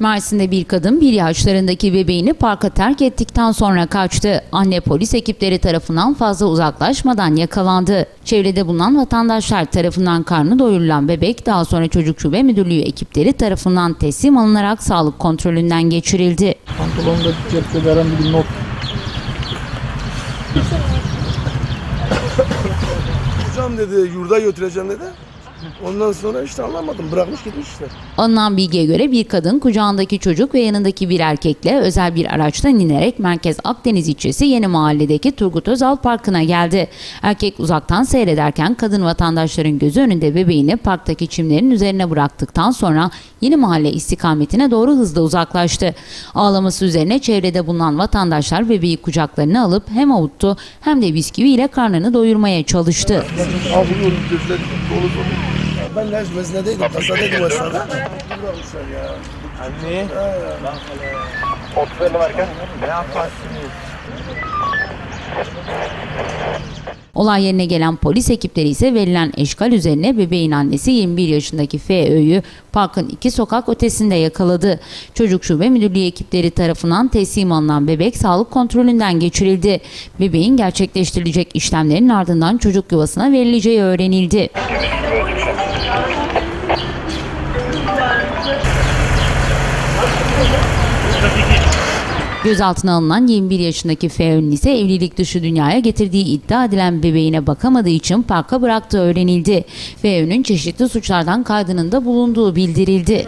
Mersin'de bir kadın bir yaşlarındaki bebeğini parka terk ettikten sonra kaçtı. Anne polis ekipleri tarafından fazla uzaklaşmadan yakalandı. Çevrede bulunan vatandaşlar tarafından karnı doyurulan bebek daha sonra Çocuk Şube Müdürlüğü ekipleri tarafından teslim alınarak sağlık kontrolünden geçirildi. Pantolonda cepte herhangi bir not. Hocam dedi yurda götüreceğim dedi. Ondan sonra işte anlamadım. Bırakmış gitmiş işte. Alınan bilgiye göre bir kadın kucağındaki çocuk ve yanındaki bir erkekle özel bir araçtan inerek Merkez Akdeniz ilçesi Yeni Mahalle'deki Turgut Özal Parkı'na geldi. Erkek uzaktan seyrederken kadın vatandaşların gözü önünde bebeğini parktaki çimlerin üzerine bıraktıktan sonra Yeni Mahalle istikametine doğru hızla uzaklaştı. Ağlaması üzerine çevrede bulunan vatandaşlar bebeği kucaklarına alıp hem avuttu hem de bisküviyle karnını doyurmaya çalıştı. Ben de veznedeydim. Kasadaydım ya. Anne. Otobüsle varken ne yaparsınız? Olay yerine gelen polis ekipleri ise verilen eşkal üzerine bebeğin annesi 21 yaşındaki FÖ'yü parkın iki sokak ötesinde yakaladı. Çocuk Şube Müdürlüğü ekipleri tarafından teslim alınan bebek sağlık kontrolünden geçirildi. Bebeğin gerçekleştirilecek işlemlerin ardından çocuk yuvasına verileceği öğrenildi. Gözaltına alınan 21 yaşındaki Feön ise evlilik dışı dünyaya getirdiği iddia edilen bebeğine bakamadığı için parka bıraktığı öğrenildi. Feön'ün çeşitli suçlardan kaydının da bulunduğu bildirildi.